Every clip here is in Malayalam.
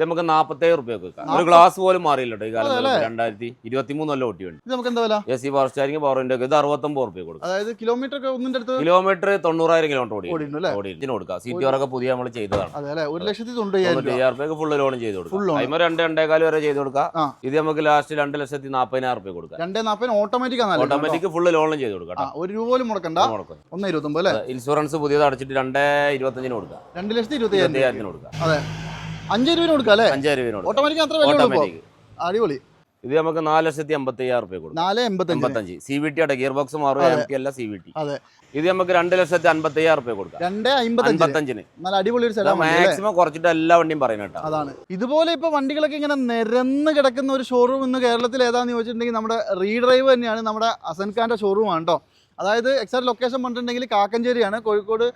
ഇത് നമുക്ക് നാപ്പത്തേഴ് റുപ്യക്ക് വെക്കാം. ഒരു ഗ്ലാസ് പോലും മാറിയില്ലട്ടോ ഈ കാലത്ത് രണ്ടായിരത്തി ഇരുപത്തി മൂന്നല്ല ഓട്ടി വേണ്ടി ഇത് നമുക്ക് എന്താ വില? A C power steering power window ഇത് അറുപത്തൊമ്പത് റുപ്യ കൊടുക്കും. അതായത് കിലോമീറ്റർ ഒക്കെ ഒന്നിന്റെ അടുത്ത് കിലോമീറ്റർ തൊണ്ണൂറായിരം കിലോമീറ്റർ ഓടി ഇതിന് കൊടുക്കാം. സി ടി ആർ ഒക്കെ പുതിയ നമ്മൾ ചെയ്തതാണ്. അതെ ഒരു ലക്ഷത്തി തൊണ്ണൂറ്റയ്യായിരം റുപ്യക്ക് ഫുള്ള് ലോൺ ചെയ്ത് കൊടുക്കും. അതിന് രണ്ട് രണ്ടേകാൽ വരെ ചെയ്ത് കൊടുക്കാം. ഇത് നമുക്ക് ലാസ്റ്റ് രണ്ട് ലക്ഷത്തി നാപ്പതിനായിരം റുപ്യ കൊടുക്കാം. രണ്ടേ നാപ്പതിന് ഓട്ടോമാറ്റിക് ആണ് ഓട്ടോമാറ്റിക് ഫുള്ള് ലോണും ചെയ്ത് കൊടുക്കാം ഒരു രൂപ പോലും മുടക്കണ്ട. ഒന്നേ മുടക്കും. ഒന്ന് ഇരുപത്തൊമ്പത് അല്ലേ? ഇൻഷുറൻസ് പുതിയത് അടച്ചിട്ട് രണ്ടേ ഇരുപത്തഞ്ചിന് കൊടുക്കാം. രണ്ട് ലക്ഷത്തി ഇരുപത്തി അയ്യായിരത്തിന് കൊടുക്കാം. അതെ. അഞ്ച് രൂപ കൊടുക്കാം അല്ലേ? അഞ്ചായിരം രൂപ ഓട്ടോമാറ്റിക് അത്ര വില ഉള്ളൂ ഇപ്പോ. ഓട്ടോമാറ്റിക് അടിപൊളി. ഇത് നമുക്ക് നാല് ലക്ഷത്തി എൺപത്തി അയ്യായിരം റുപ്യ കൊടുക്കും. നാല് എൺപത്തഞ്ച്. എൺപത്തഞ്ച്. സി വി ടി അട ഗിയർ ബോക്സ് മാറും എം ടി അല്ല സി വി ടി അതെ. ഇത് നമുക്ക് രണ്ട് ലക്ഷത്തി അൻപത്തി അയ്യായിരം റുപ്യ കൊടുക്കാം. രണ്ട് അമ്പത്തഞ്ച്. അൻപത്തഞ്ചിന് നല്ല അടിപൊളി ഒരു സ്ഥലം മാക്സിമം കുറച്ചിട്ട് എല്ലാ വണ്ടിയും പറയുന്നത് കേട്ടോ. അതാണ്. ഇതുപോലെ ഇപ്പൊ വണ്ടികളൊക്കെ ഇങ്ങനെ നിരന്ന് കിടക്കുന്ന ഒരു ഷോറൂം ഇന്ന് കേരളത്തിൽ ഏതാന്ന് ചോദിച്ചിട്ടുണ്ടെങ്കിൽ നമ്മുടെ റീഡ്രൈവ് തന്നെയാണ് നമ്മുടെ അസൻഖാന്റെ ഷോറൂമാണ് ഷോറൂം ആണ് കേട്ടോ അതായത് എക്സാക്ട് ലൊക്കേഷൻ പറഞ്ഞിട്ടുണ്ടെങ്കിൽ കാക്കഞ്ചേരിയാണ് കോഴിക്കോട്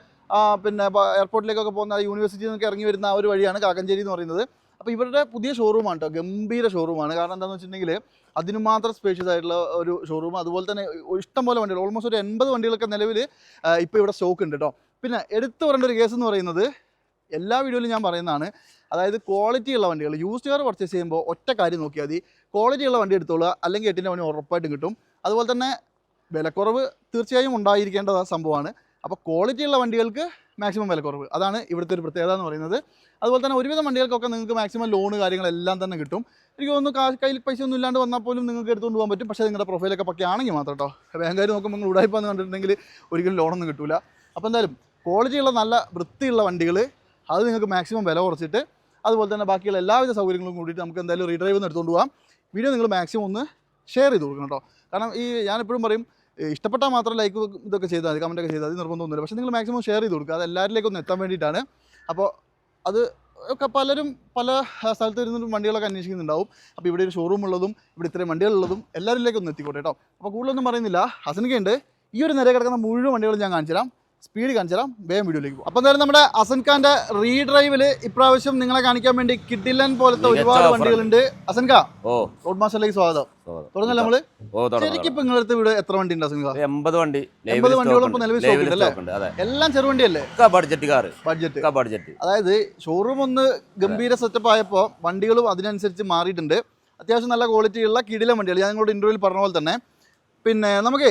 പിന്നെ എയർപോർട്ടിലേക്കൊക്കെ പോകുന്ന യൂണിവേഴ്സിറ്റിയിൽ നിന്നൊക്കെ ഇറങ്ങി വരുന്ന ആ ഒരു വഴിയാണ് കാക്കഞ്ചേരി എന്ന് പറയുന്നത്. അപ്പോൾ ഇവരുടെ പുതിയ ഷോറൂമാണ് കേട്ടോ ഗംഭീര ഷോറൂമാണ് കാരണം എന്താണെന്ന് വെച്ചിട്ടുണ്ടെങ്കിൽ അതിന് മാത്രം സ്പേഷ്യസ് ആയിട്ടുള്ള ഒരു ഷോറൂം അതുപോലെ തന്നെ ഇഷ്ടംപോലെ വണ്ടികൾ. ഓൾമോസ്റ്റ് ഒരു എൺപത് വണ്ടികളൊക്കെ നിലവിൽ ഇപ്പോൾ ഇവിടെ സ്റ്റോക്ക് ഉണ്ട് കേട്ടോ പിന്നെ എടുത്തു പറയേണ്ട ഒരു കേസ് എന്ന് പറയുന്നത് എല്ലാ വീഡിയോയിലും ഞാൻ പറയുന്നതാണ്. അതായത് ക്വാളിറ്റി ഉള്ള വണ്ടികൾ. യൂസ്ഡ് കാർ പർച്ചേസ് ചെയ്യുമ്പോൾ ഒറ്റ കാര്യം നോക്കിയാൽ മതി. ക്വാളിറ്റി ഉള്ള വണ്ടി എടുത്തോളുക. അല്ലെങ്കിൽ എട്ടിന്റെ വണ്ടി ഉറപ്പായിട്ടും കിട്ടും. അതുപോലെ തന്നെ വിലക്കുറവ് തീർച്ചയായും ഉണ്ടായിരിക്കേണ്ട സംഭവമാണ്. അപ്പോൾ ക്വാളിറ്റി ഉള്ള വണ്ടികൾക്ക് മാക്സിമം വിലക്കുറവ്. അതാണ് ഇവിടുത്തെ ഒരു പ്രത്യേകത എന്ന് പറയുന്നത്. അതുപോലെ തന്നെ ഒരുവിധം വണ്ടികൾക്കൊക്കെ നിങ്ങൾക്ക് മാക്സിമം ലോണ് കാര്യങ്ങളെല്ലാം തന്നെ കിട്ടും. എനിക്ക് തോന്നുന്നു കാശ് കയ്യിൽ പൈസ ഒന്നും ഇല്ലാണ്ട് വന്നാൽ പോലും നിങ്ങൾക്ക് എടുത്തുകൊണ്ട് പോകാൻ പറ്റും. പക്ഷേ നിങ്ങളുടെ പ്രൊഫൈലൊക്കെ പക്കെ ആണെങ്കിൽ മാത്രം കേട്ടോ. ബാങ്കുകാർ നോക്കുമ്പോൾ നിങ്ങൾ ഉടായ്പാന്ന് കണ്ടിട്ടുണ്ടെങ്കിൽ ഒരിക്കലും ലോണൊന്നും കിട്ടില്ല അപ്പോൾ എന്തായാലും ക്വാളിറ്റിയുള്ള നല്ല വൃത്തിയുള്ള വണ്ടികൾ അത് നിങ്ങൾക്ക് മാക്സിമം വില കുറച്ചിട്ട് അതുപോലെ തന്നെ ബാക്കിയുള്ള എല്ലാവിധ സൗകര്യങ്ങളും കൂടിയിട്ട് നമുക്ക് എന്തായാലും റീഡ്രൈവ് ഒന്ന് എടുത്തുകൊണ്ട് പോകാം. വീഡിയോ നിങ്ങൾ മാക്സിമം ഒന്ന് ഷെയർ ചെയ്ത് കൊടുക്കണം കേട്ടോ. കാരണം ഈ ഞാനെപ്പോഴും പറയും ഇഷ്ടപ്പെട്ടാൽ മാത്രം ലൈക്ക് ഇതൊക്കെ ചെയ്താൽ മതി കമന്റൊക്കെ ചെയ്താൽ മതി നിർബന്ധമൊന്നുമില്ല പക്ഷേ നിങ്ങൾ മാക്സിമം ഷെയർ ചെയ്ത് കൊടുക്കുക അത് എല്ലാവരിലേക്കും ഒന്ന് എത്താൻ വേണ്ടിയിട്ടാണ്. അപ്പോൾ അത് ഒക്കെ പലരും പല സ്ഥലത്ത് ഇരുന്നിട്ടും വണ്ടികളൊക്കെ അന്വേഷിക്കുന്നുണ്ടാവും. അപ്പോൾ ഇവിടെ ഒരു ഷോറൂം ഉള്ളതും ഇവിടെ ഇത്രയും വണ്ടികളുള്ളതും എല്ലാവരിലേക്കും ഒന്ന് എത്തിക്കോട്ടെ കേട്ടോ. അപ്പോൾ കൂടുതലൊന്നും പറയുന്നില്ല. ഹസനിക്കുണ്ട് ഈ ഒരു നിര കിടക്കുന്ന മുഴുവൻ വണ്ടികളും ഞാൻ കാണിച്ചു തരാം സ്പീഡ് കാണിച്ചു തരാം വേഗം വീഡിയോയിലേക്ക് പോകും അപ്പോൾ എന്തായാലും നമ്മുടെ അസൻ റീ റീഡ്രൈവിൽ ഇപ്രാവശ്യം നിങ്ങളെ കാണിക്കാൻ വേണ്ടി കിഡിലൻ പോലത്തെ ഒരുപാട് വണ്ടികളുണ്ട്. അസൻ ഖാ റോഡ് മാസ്റ്ററിലേക്ക് സ്വാഗതം. തുടങ്ങല്ലേ നമ്മൾ? ശരിക്കും ഇപ്പൊ അടുത്ത് ഇവിടെ എത്ര വണ്ടി ഉണ്ട് അസൻ ഖാ എൺപത് വണ്ടി. എൺപത് വണ്ടികളും ഇപ്പൊ നിലവിൽ ഉണ്ട് അല്ലേ? എല്ലാം ചെറുവണ്ടിയല്ലേ ബഡ്ജറ്റ് കാർ ബഡ്ജറ്റ് ബഡ്ജറ്റ് അതായത് ഷോറൂം ഒന്ന് ഗംഭീര സെറ്റപ്പ് ആയപ്പോൾ വണ്ടികളും അതിനനുസരിച്ച് മാറിയിട്ടുണ്ട്. അത്യാവശ്യം നല്ല ക്വാളിറ്റിയുള്ള കിടിലം വണ്ടികൾ. ഞാൻ നിങ്ങളോട് ഇന്റർവ്യൂവിൽ പറഞ്ഞ പോലെ തന്നെ. പിന്നെ നമുക്ക്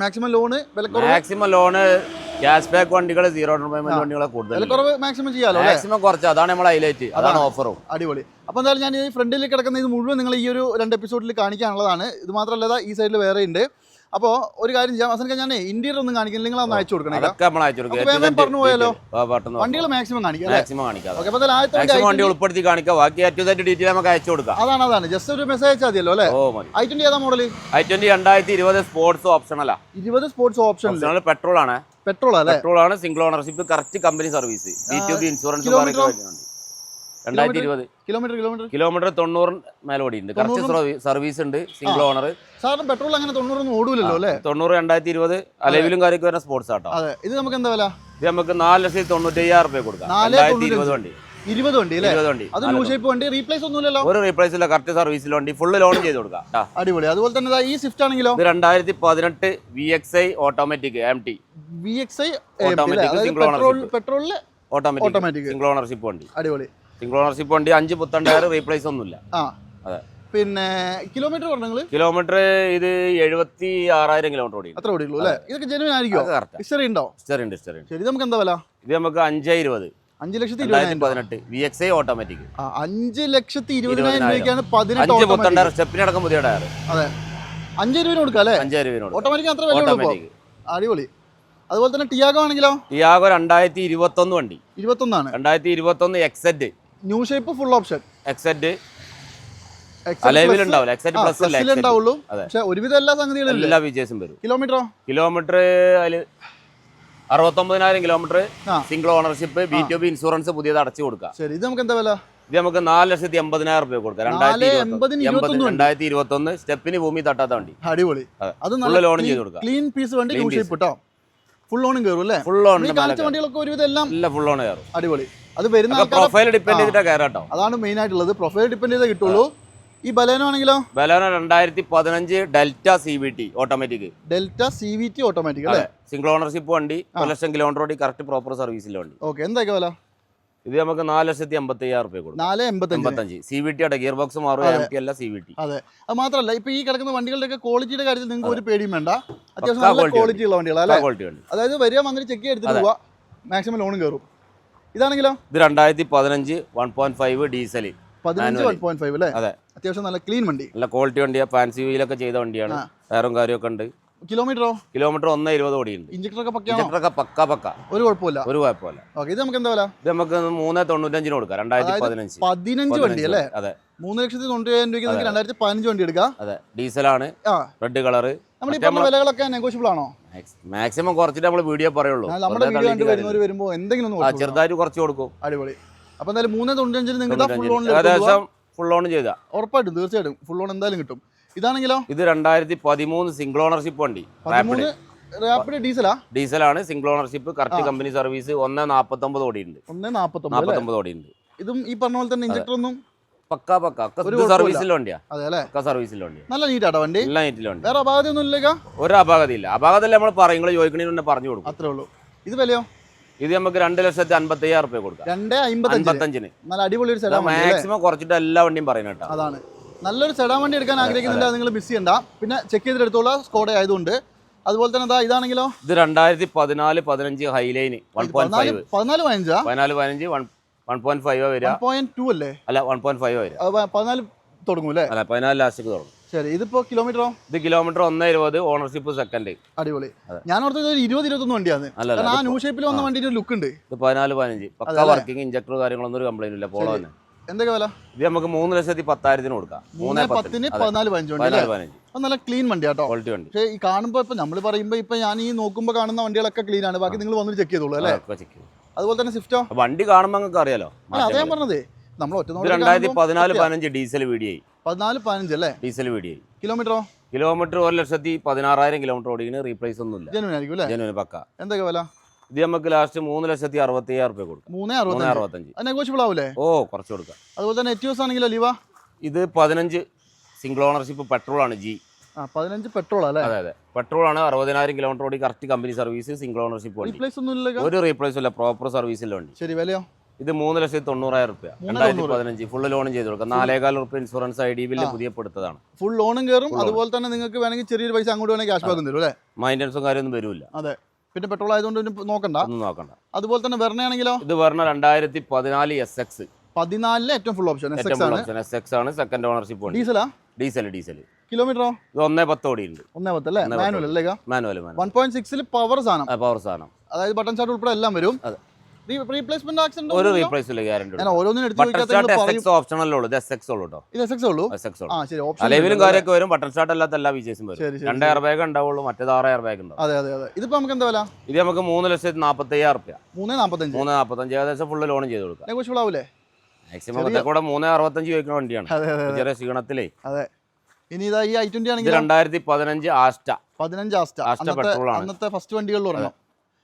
maximum loan maximum loan cash back വണ്ടികൾ സീറോ ഡൗൺ പേയ്മെന്റ് വണ്ടികളെ കൂടുതൽ. കുറവ് മാക്സിമം ചെയ്യാലോ മാക്സിമം കുറച്ച്. അതാണ് നമ്മൾ ഹൈലൈറ്റ് അതാണ് ഓഫറും അടിപൊളി. അപ്പോൾ എന്തായാലും ഞാൻ ഈ ഫ്രണ്ടിൽ കിടക്കുന്ന ഇത് മുഴുവൻ നിങ്ങൾ ഈ ഒരു രണ്ട് എപ്പിസോഡിൽ കാണിക്കാനുള്ളതാണ്. ഇത് മാത്രമല്ല ഈ സൈഡിൽ വേറെ ഉണ്ട് അപ്പോൾ ഒരു കാര്യം ചെയ്യാം. അവസാനം ഞാൻ ഇന്റീരിയർ ഒന്നും കാണിക്കുന്നില്ല നിങ്ങൾ ഒന്ന് അയച്ചു കൊടുക്കണം പറഞ്ഞു പോയാലോ? വണ്ടികൾ മാക്സിമം കാണിക്കാം മാക്സിമം കാണിക്കാം വണ്ടി മാക്സിമം വണ്ടി i20 ഉൾപ്പെടുത്തി കാണിക്കാം. ബാക്കി ഡീറ്റെയിൽ നമുക്ക് അയച്ചു കൊടുക്കാം. അതാണ് അതാണ്. ജസ്റ്റ് ഒരു മെസ്സേജ് അയച്ചാൽ മതിയല്ലോ അല്ലേ? ഐ ട്വന്റി ഏതാ മോഡൽ ഐ ട്വന്റി രണ്ടായിരത്തി ഇരുപത് സ്പോർട്സ് ഓപ്ഷണലാ ഇരുപത് സ്പോർട്സ് ഓപ്ഷൻ പെട്രോൾ ആണ്. പെട്രോൾ അല്ലേ പെട്രോൾ ആണ് single ownership correct company service B to B insurance? രണ്ടായിരത്തി ഇരുപത്. കിലോമീറ്റർ കിലോമീറ്റർ കിലോമീറ്റർ തൊണ്ണൂറ് മേലോടി ഉണ്ട് കറക്റ്റ് സർവീസ് ഉണ്ട് സിംഗിൾ ഓണർ സാറിന് പെട്രോൾ അങ്ങനെ തൊണ്ണൂറൊന്നും ഓടൂലല്ലോ അല്ലേ? തൊണ്ണൂറ് രണ്ടായിരത്തി ഇരുപത് അലവിലും കാര്യമൊക്കെ വരുന്ന സ്പോർട്സ് ആട്ടോ. ഇത് നമുക്ക് എന്താ വില? ഇത് നമുക്ക് നാല് ലക്ഷത്തി തൊണ്ണൂറ്റി അയ്യായിരം റുപ്യ കൊടുക്കാം. രണ്ടായിരത്തി ഇരുപത് വണ്ടി. ഇരുപത് വണ്ടി ഇരുപത് വണ്ടി. അത് ന്യൂ ഷേപ്പ് വണ്ടി റീപ്ലേസ് ഒന്നുമില്ലല്ലോ? ഒരു റീപ്ലേസ് ഇല്ല കറക്റ്റ് സർവീസിൽ വണ്ടി ഫുള്ള് ലോൺ ചെയ്ത് കൊടുക്കാം. അടിപൊളി. അതുപോലെ തന്നെ ഈ സ്വിഫ്റ്റ് ആണെങ്കിലോ? ഇത് രണ്ടായിരത്തി പതിനെട്ട് V X I automatic M T V X I automatic petrol പെട്രോളിൽ automatic single ownership വണ്ടി. അടിപൊളി. സിംഗിൾ ഓണർഷിപ്പ് വണ്ടി അഞ്ച് പുത്തണ്ടായർ റീപ്ലേസ് ഒന്നുമില്ല. അതെ. പിന്നെ കിലോമീറ്റർ പറഞ്ഞങ്ങൾ കിലോമീറ്റർ ഇത് എഴുപത്തി ആറായിരം കിലോമീറ്റർ ഓടി അത്ര ഓടിയുള്ളൂ അല്ലേ? ഇതൊക്കെ ജെനുവിൻ കറക്റ്റ് ഹിസ്റ്ററി ഉണ്ടോ? ഹിസ്റ്ററി ഉണ്ട് ഹിസ്റ്ററി ഉണ്ട്. ശരി ഇത് നമുക്ക് എന്താ വില? ഇത് നമുക്ക് അഞ്ച് ഇരുപത്. അഞ്ച് ലക്ഷത്തി രണ്ടായിരത്തി പതിനെട്ട്. വി എക്സ് ഐ ഓട്ടോമാറ്റിക് അഞ്ച് ലക്ഷത്തി ഇരുപതിനായിരം. രൂപയ്ക്കാണ് പതിനെട്ട് സ്റ്റെപ്പിനടക്കം പുതിയ ടയർ. അതെ. അഞ്ച് രൂപ കൊടുക്കാം അല്ലേ? രൂപ ഓട്ടോമാറ്റിക് അത്ര ഓട്ടോമാറ്റിക് അടിപൊളി. അതുപോലെ തന്നെ ടിയാഗോ ആണെങ്കിലോ? ടിയാഗോ രണ്ടായിരത്തി ഇരുപത്തൊന്ന് വണ്ടി. ഇരുപത്തൊന്നാണ്. രണ്ടായിരത്തി ഇരുപത്തൊന്ന് Xcent new shape full option Xcent ഒരുവിധം എല്ലാ സംഗതികളും എല്ലാ ഫീച്ചേഴ്സും വരും. കിലോമീറ്ററോ കിലോമീറ്റർ അതിൽ അറുപത്തൊമ്പതിനായിരം kilometre single ownership B to B insurance പുതിയത് അടച്ചു കൊടുക്കാം ശരി ഇത് നമുക്ക് എന്താ വില? ഇത് നമുക്ക് നാല് ലക്ഷത്തി എൺപതിനായിരം രൂപ കൊടുക്കാം. രണ്ടായിരത്തി ഇരുപത്തി ഒന്ന്. സ്റ്റെപ്പിന് ഭൂമി തട്ടാത്ത വണ്ടി. അടിപൊളി. അത്. നല്ല ലോൺ ചെയ്ത് കൊടുക്കാം. ക്ലീൻ പീസ് വണ്ടി കേട്ടോ ഫുൾ ഓണും കയറും അല്ലേ? ഫുൾ ഓൺ വണ്ടികളൊക്കെ ഒരുവിധം എല്ലാം ഇല്ല ഫുൾ ഓൺ കയറും. അടിപൊളി. അത് വരുന്ന പ്രൊഫൈൽ ഡിപ്പെൻഡ് ചെയ്തിട്ടാ കയറാട്ടോ. അതാണ് മെയിൻ ആയിട്ടുള്ളത്. പ്രൊഫൈൽ ഡിപ്പെൻഡ് ചെയ്തേ കിട്ടുള്ളൂ. ഈ ബലേനോ ആണെങ്കിലോ? ബലേനോ രണ്ടായിരത്തി പതിനഞ്ച് delta C V T automatic delta C V T automatic അല്ലേ? സിംഗിൾ ഓണർഷിപ്പ് വണ്ടി ഒരു ലക്ഷം കിലോമീറ്റർ ഓടി കറക്റ്റ് പ്രോപ്പർ സർവീസിലെ വണ്ടി. ഓക്കെ എന്തൊക്കെ വില? ഇത് നമുക്ക് നാല് ലക്ഷത്തി എൺപത്തി അയ്യായിരം റുപ്യ കൊടുക്കും സി വി ടി ആട്ടെ ഗിയർ ബോക്സ് മാറും അല്ല സി വി ടി. അതെ. അത് മാത്രമല്ല ഇപ്പൊ ഈ കിടക്കുന്ന വണ്ടികളുടെ ഒക്കെ ക്വാളിറ്റിയുടെ കാര്യത്തിൽ നിങ്ങൾക്ക് ഒരു പേടിയും വേണ്ട. അത്യാവശ്യം നല്ല ക്വാളിറ്റി ഉള്ള വണ്ടികളാണ് ക്വാളിറ്റി അതായത് വരിക വന്നിട്ട് ചെക്ക് എടുത്തിട്ട്. പോവാ. മാക്സിമം ലോണും കയറും. ഇതാണെങ്കിലോ? ഇത് രണ്ടായിരത്തി പതിനഞ്ച് വൺ പോയിന്റ് ഫൈവ് ഡീസൽ പതിനഞ്ച്. വൺ പോയിന്റ് ഫൈവ് അല്ലേ? അതെ. അത്യാവശ്യം നല്ല ക്ലീൻ വണ്ടി. നല്ല ക്വാളിറ്റി വണ്ടിയാണ് ഫാൻസി വീലൊക്കെ ചെയ്ത വണ്ടിയാണ്. വേറും കാര്യമൊക്കെ ഉണ്ട്. കിലോമീറ്ററോ കിലോമീറ്റർ ഒന്ന് ഇരുപത് ഓടിയുണ്ട് പക്കയാണോ ഇഞ്ചക്ടറൊക്കെ പക്ക പക്ക. ഒരു കുഴപ്പമില്ല. ഒരു കുഴപ്പമില്ല. ഓക്കെ ഇത് നമുക്ക് എന്താ വില? ഇത് നമുക്ക് മൂന്ന് തൊണ്ണൂറ്റഞ്ചിന് കൊടുക്കാം രണ്ടായിരത്തി പതിനഞ്ച്. പതിനഞ്ച് വണ്ടി അല്ലേ? അതെ. മൂന്ന് ലക്ഷത്തി തൊണ്ണൂറ്റായിരം രൂപയ്ക്ക് അതെ. രണ്ടായിരത്തി പതിനഞ്ച് വണ്ടി എടുക്കാം. അതെ. ഡീസലാണ് റെഡ് കളർ നമ്മൾ ഈ പറഞ്ഞ വിലകളൊക്കെ നെഗോഷ്യബിൾ ആണോ? മാക്സിമം കുറച്ചിട്ട് നമ്മൾ വീഡിയോ പറയുള്ളൂ. നമ്മുടെ വീഡിയോ കണ്ട് വരുന്നവർ വരുമ്പോൾ എന്തെങ്കിലും ചെറുതായിട്ട് കുറച്ച് കൊടുക്കും. അടിപൊളി. അപ്പൊ എന്തായാലും മൂന്ന് തൊണ്ണൂറ്റഞ്ചിന് നിങ്ങൾക്ക് ഫുൾ ഓൺ ഏകദേശം ഫുൾ ഓൺ ചെയ്ത. ഉറപ്പായിട്ടും തീർച്ചയായിട്ടും ഫുൾ ഓൺ എന്തായാലും കിട്ടും. ഇതാണെങ്കിലോ? ഇത് രണ്ടായിരത്തി പതിമൂന്ന് സിംഗിൾ ഓണർഷിപ്പ് വണ്ടി റാപ്പിഡ് ഡീസലാ ഡീസലാണ് single ownership correct company service ഒന്ന് നാപ്പത്തൊമ്പത് ഓടിയുണ്ട് ഒന്ന് നാപ്പത്തൊമ്പത് ഓടിയുണ്ട് ഇതും ഈ പറഞ്ഞ പോലെ തന്നെ ഇഞ്ചക്ടർ ഒന്നും? പക്ക പക്ക. കുഴപ്പമില്ല. വണ്ടിയാ. പക്ക സർവീസിൽ വണ്ടി നല്ല നീറ്റാട്ടോ വണ്ടി? എല്ലാ നീറ്റിലുണ്ട് വേറെ അപാകത ഒന്നും ഇല്ലേക്കാ ഒരു അപാകതയില്ല. അപാകതയിൽ നമ്മൾ പറയും നിങ്ങൾ ചോദിക്കണേന് പറഞ്ഞു കൊടുക്കും. അത്രേ ഉള്ളൂ. ഇത് വിലയോ? ഇത് നമുക്ക് രണ്ട് ലക്ഷത്തി അമ്പത്തി അയ്യായിരം റുപ്യ കൊടുക്കാം. രണ്ട് അമ്പത്തഞ്ച്. അൻപത്തഞ്ചിന്. നല്ല അടിപൊളി ഒരു സെഡാൻ മാക്സിമം കുറച്ചിട്ട് എല്ലാ വണ്ടിയും പറയുന്നത് കേട്ടോ. അതാണ്. നല്ലൊരു സെഡാൻ വണ്ടി എടുക്കാൻ ആഗ്രഹിക്കുന്നില്ല നിങ്ങൾ മിസ് ചെയ്യണ്ട. പിന്നെ ചെക്ക് ചെയ്തിട്ട് സ്കോഡ ആയതുകൊണ്ട്. അതുപോലെ തന്നെ ഇതാ ഇതാണെങ്കിലോ? ഇത് രണ്ടായിരത്തി പതിനാല് പതിനഞ്ച് ഹൈലൈന് വൺ പോയിന്റ് ഫൈവ് പതിനാല് പതിനഞ്ചാ? പതിനാല് പതിനഞ്ച് വൺ വൺ പോയിന്റ് ഫൈവ് വരിക. പോയിന്റ് ടു അല്ലേ? അല്ല വൺ പോയിന്റ് ഫൈവ് വരിക. പതിനാല് തുടങ്ങും അല്ലേ? അല്ല പതിനാല് ലാസ്റ്റിക്ക് തുടങ്ങും. ശരി ഇതിപ്പോ കിലോമീറ്ററോ ഇത് കിലോമീറ്റർ ഒന്ന് ഇരുപത് ഓണർഷിപ്പ് സെക്കൻഡ് അടിപൊളി. ഞാൻ ഓർത്തത് ഒരു ഇരുപത് ഇരുപത്തൊന്ന് വണ്ടിയാണ്. അല്ല ആ ന്യൂ ഷേപ്പിൽ വന്ന വണ്ടിന്റെ ലുക്ക് ഉണ്ട്. ഇത് പതിനാല് പതിനഞ്ച്. പക്ക? വർക്കിംഗ് ഇഞ്ചക്ടർ കാര്യങ്ങളൊന്നും ഒരു കംപ്ലൈന്റ് ഇല്ല. പോളോ. തന്നെ. എന്തൊക്കെ വില? ഇത് നമുക്ക് മൂന്ന് ലക്ഷത്തി പത്തായിരത്തിന് കൊടുക്കാം. മൂന്ന് പത്തിന്. പതിനാല് പതിനഞ്ച് നല്ല ക്ലീൻ വണ്ടി കേട്ടോ ക്വാളിറ്റി വണ്ടി. പക്ഷേ ഈ കാണുമ്പോൾ ഇപ്പൊ നമ്മൾ പറയുമ്പോൾ ഇപ്പൊ ഞാൻ ഈ നോക്കുമ്പോൾ കാണുന്ന വണ്ടികളൊക്കെ ക്ലീൻ ആണ്. ബാക്കി നിങ്ങൾ വന്നിട്ട് ചെക്ക് ചെയ്തോളൂ അല്ലേ. അതുപോലെ തന്നെ സ്വിഫ്റ്റോ വണ്ടി കാണുമ്പോൾ നിങ്ങൾക്ക് അറിയാലോ. അതേ ഞാൻ പറഞ്ഞത്. നമ്മൾ ഒറ്റ രണ്ടായിരത്തി പതിനാല് പതിനഞ്ച് ഡീസൽ വീഡിയായി പതിനാല് പതിനഞ്ച് അല്ലേ? ഡീസൽ വീഡിയായി കിലോമീറ്ററോ? കിലോമീറ്റർ ഒരു ലക്ഷത്തി പതിനാറായിരം കിലോമീറ്റർ ഓടിക്കുന്ന റീപ്ലേസ് ഒന്നുമില്ല. ജനുവൻ ആയിരിക്കും അല്ലേ? ജനുവിന് പക്ക. എന്തൊക്കെ വില? ഇത് നമുക്ക് ലാസ്റ്റ് മൂന്ന് ലക്ഷത്തി അറുപത്തി അയ്യായിരം റുപ്യ കൊടുക്കും. മൂന്ന് അറുപത്തഞ്ച്. നെഗോഷ്യബിൾ ആവൂലേ? ഓ കുറച്ച് കൊടുക്കാം. അതുപോലെ തന്നെ എറ്റിയോസ് ആണെങ്കിലോ ലിവ? ഇത് പതിനഞ്ച് സിംഗിൾ ഓണർഷിപ്പ് പെട്രോൾ ആണ് ജി. ആ പതിനഞ്ച് പെട്രോൾ അല്ലേ? അതെ അതെ. പെട്രോൾ ആണ് അറുപതിനായിരം കിലോമീറ്റർ ഓടി correct company service single ownership ഒന്നും ഒരു റീപ്ലേസും ഇല്ല പ്രോപ്പർ സർവീസിലുണ്ട് ശരി വിലയോ? ഇത് മൂന്ന് ലക്ഷത്തി തൊണ്ണൂറായിരം റുപ്യ. രണ്ടായിരത്തി പതിനഞ്ച് ഫുൾ ലോണും ചെയ്ത് കൊടുക്കാം നാലേകാൽ റുപ്യ ഇൻഷുറൻസ് ഐ ഡി ബില്ല്. പുതിയ പെടുത്തതാണ് ഫുൾ ലോണും കയറും അതുപോലെ തന്നെ നിങ്ങൾക്ക് വേണമെങ്കിൽ ചെറിയൊരു പൈസ അങ്ങോട്ട് വേണമെങ്കിൽ ക്യാഷ് ബാക്ക് തരും അല്ലേ? മൈന്റൻസും കാര്യമൊന്നും വരില്ല. അതെ. പിന്നെ പെട്രോൾ ആയതുകൊണ്ട് നോക്കണ്ട. ഒന്നും നോക്കണ്ട. അതുപോലെ തന്നെ വെർണയാണെങ്കിലോ? ഇത് വരണ രണ്ടായിരത്തി പതിനാല് എസ് എക്സ് പതിനാലിലെ ഏറ്റവും ഫുൾ ഓപ്ഷൻ എസ് എക്സ് ആണ്. ഓപ്ഷൻ എസ് എക്സ് ആണ് സെക്കൻഡ് ഓണർഷിപ്പ് ഡീസലാ ഡീസൽ ഡീസൽ കിലോമീറ്ററോ ഇത് ഒന്നേ പത്ത് ഉണ്ട് ഒന്നേ പത്ത് അല്ലേ? മാനുവൽ അല്ലേ മാനുവൽ മാനുവൽ വൺ പോയിന്റ് സിക്സിൽ പവർ സാധനം. പവർ സാധനം. അതായത് ബട്ടൺ ചാർട്ട് ഉൾപ്പെടെ എല്ലാം വരും. അതെ. റീപ്ലേസ്മെന്റ് ആക്സിഡന്റ് ഒരു റീപ്ലേസ് ഇല്ല ഗ്യാരണ്ടി ഞാൻ ഓരോന്നിനും എടുത്ത് ബട്ടൺ ചോദിക്കാത്ത സ്റ്റാർട്ട് നിങ്ങൾ എസ് പറയും ഓപ്ഷണല്ലേ ഉള്ളൂ ഇത് എസ് എക്സ് ഉള്ളൂ കേട്ടോ ഇത് എസ് എക്സ് ഉള്ളൂ? എസ് എക്സ് ആ ഉള്ളൂ ശരി ഓപ്ഷൻ അലവിലും കാര്യമൊക്കെ വരും ബട്ടൺ സ്റ്റാർട്ട് അല്ലാത്ത എല്ലാ ഫീച്ചേഴ്സും വരും. ശരി രണ്ട് എയർ ബാഗ് ഉണ്ടാവുള്ളൂ മറ്റേത് ആറ് എയർ ബാഗ് ഉണ്ടാവും. അതെ അതെ അതെ. ഇതിപ്പോ നമുക്ക് എന്താ വില? ഇത് നമുക്ക് മൂന്ന് ലക്ഷത്തി നാൽപ്പത്തി അയ്യായിരം റുപ്യ മൂന്ന് നാപ്പത്തഞ്ച്. മൂന്ന് നാൽപ്പത്തഞ്ച് ഏകദേശം ഫുള്ള് ലോൺ ചെയ്ത് കൊടുക്കാം. നെഗോഷ്യബിൾ ആവൂലേ? മാക്സിമം മറ്റേ കൂടെ മൂന്ന് അറുപത്തഞ്ച് ചോദിക്കുന്ന വണ്ടിയാണ്. അതെ അതെ ചെറിയ ക്ഷീണത്തിലേ. അതെ. ഇനി ഇതാ ഈ ഐ ട്വന്റി ഇത് ആണെങ്കിൽ രണ്ടായിരത്തി പതിനഞ്ച് ആസ്റ്റ. പതിനഞ്ച് ആസ്റ്റ. ആസ്റ്റ അന്നത്തെ അന്നത്തെ ഫസ്റ്റ് വണ്ടികളിൽ ഒരെണ്ണം.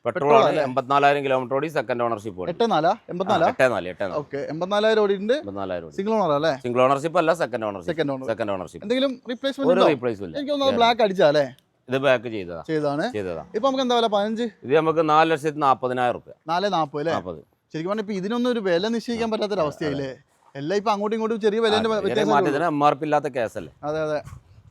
പെട്രോൾ ആണ് എൺപത്തിനാലായിരം കിലോമീറ്റർ ഓടി സെക്കൻഡ് ഓണർഷിപ്പ് എട്ട് നാലാ എൺപത്തിനാലാ? എട്ടേ നാല് എട്ടേ നാല് ഓക്കെ എൺപത്തിനാലായിരം ഓടിയിട്ടുണ്ട്. എൺപത്തിനാലായിരം ഓടി. സിംഗിൾ ഓണർ അല്ലേ? സിംഗിൾ ഓണർഷിപ്പ് അല്ല second ownership second owner second ownership എന്തെങ്കിലും ഒരു റീപ്ലേസ്മെന്റ് റീപ്ലേസും ഇല്ല. എനിക്ക് തോന്നുന്നത് ബ്ലാക്ക് അടിച്ചാലേ ഇത് ബാക്ക് ചെയ്തതാ. ചെയ്താണ് ചെയ്തതാ. ഇപ്പൊ നമുക്ക് എന്താ വില? പതിനഞ്ച്? ഇത് നമുക്ക് നാല് ലക്ഷത്തി നാൽപ്പതിനായിരം റുപ്യ. നാല് നാൽപ്പത് അല്ലേ? നാൽപ്പത് ശരിക്കും പറഞ്ഞാൽ ഇപ്പൊ ഇതിനൊന്നും ഒരു വില നിശ്ചയിക്കാൻ പറ്റാത്തൊരു അവസ്ഥയല്ലേ എല്ലാം ഇപ്പൊ അങ്ങോട്ടും ഇങ്ങോട്ടും ചെറിയ വില മാറ്റത്തിന് എം ആർ പി ഇല്ലാത്ത കേസല്ലേ അതെ അതെ.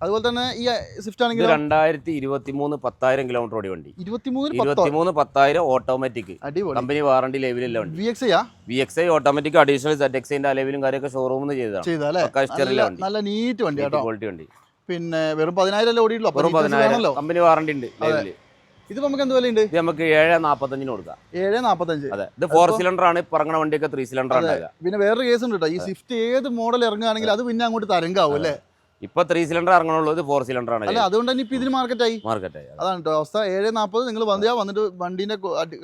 അതുപോലെ തന്നെ ഈ സ്വിഫ്റ്റ് ആണെങ്കിൽ രണ്ടായിരത്തി ഇരുപത്തി മൂന്ന് പത്തായിരം കിലോമീറ്റർ ഓടി വണ്ടി. ഇരുപത്തിമൂന്ന് പത്തായിരം automatic company warranty ലെവലില്ല V X V X I automatic additional set എക്സിന്റെ അലവിലും കാര്യമൊക്കെ ഷോറൂമിൽ നിന്ന് ചെയ്തതാണ്. നല്ല- നീറ്റ് വണ്ടി ക്വാളിറ്റി വണ്ടി. പിന്നെ വെറും പതിനായിരം അപ്പൊ വെറും പതിനായിരം. കമ്പനി വാറണ്ടി ഉണ്ട് ലെവലിൽ ഇത് നമുക്ക് എന്ത് വിലയുണ്ട്? ഇത് നമുക്ക് ഏഴ് നാൽപ്പത്തഞ്ചിന് കൊടുക്കാം. ഏഴ് നാപ്പത്തഞ്ച്. അതെ. ഇത് ഫോർ സിലിണ്ടർ ആണ്. പറങ്ങണ വണ്ടിയൊക്കെ ത്രീ സിലിണ്ടർ ആണ് പിന്നെ വേറൊരു കേസ് ഉണ്ട് കേട്ടോ ഈ സ്വിഫ്റ്റ് ഏത് മോഡൽ ഇറങ്ങുകയാണെങ്കിൽ അത് പിന്നെ അങ്ങോട്ട് തരംഗാവും അല്ലേ? ഇപ്പൊ ത്രീ സിലിണ്ടർ ഇറങ്ങണുള്ളൂ ഇത് ഫോർ സിലിണ്ടർ ആണ് അല്ല അതുകൊണ്ട് തന്നെ ഇപ്പൊ ഇതിന് മാർക്കറ്റായി മാർക്കറ്റ് അതാണ് കേട്ടോ അവസ്ഥ. ഏഴ് നാൽപ്പത് നിങ്ങൾ വന്നിയാ വന്നിട്ട് വണ്ടിന്റെ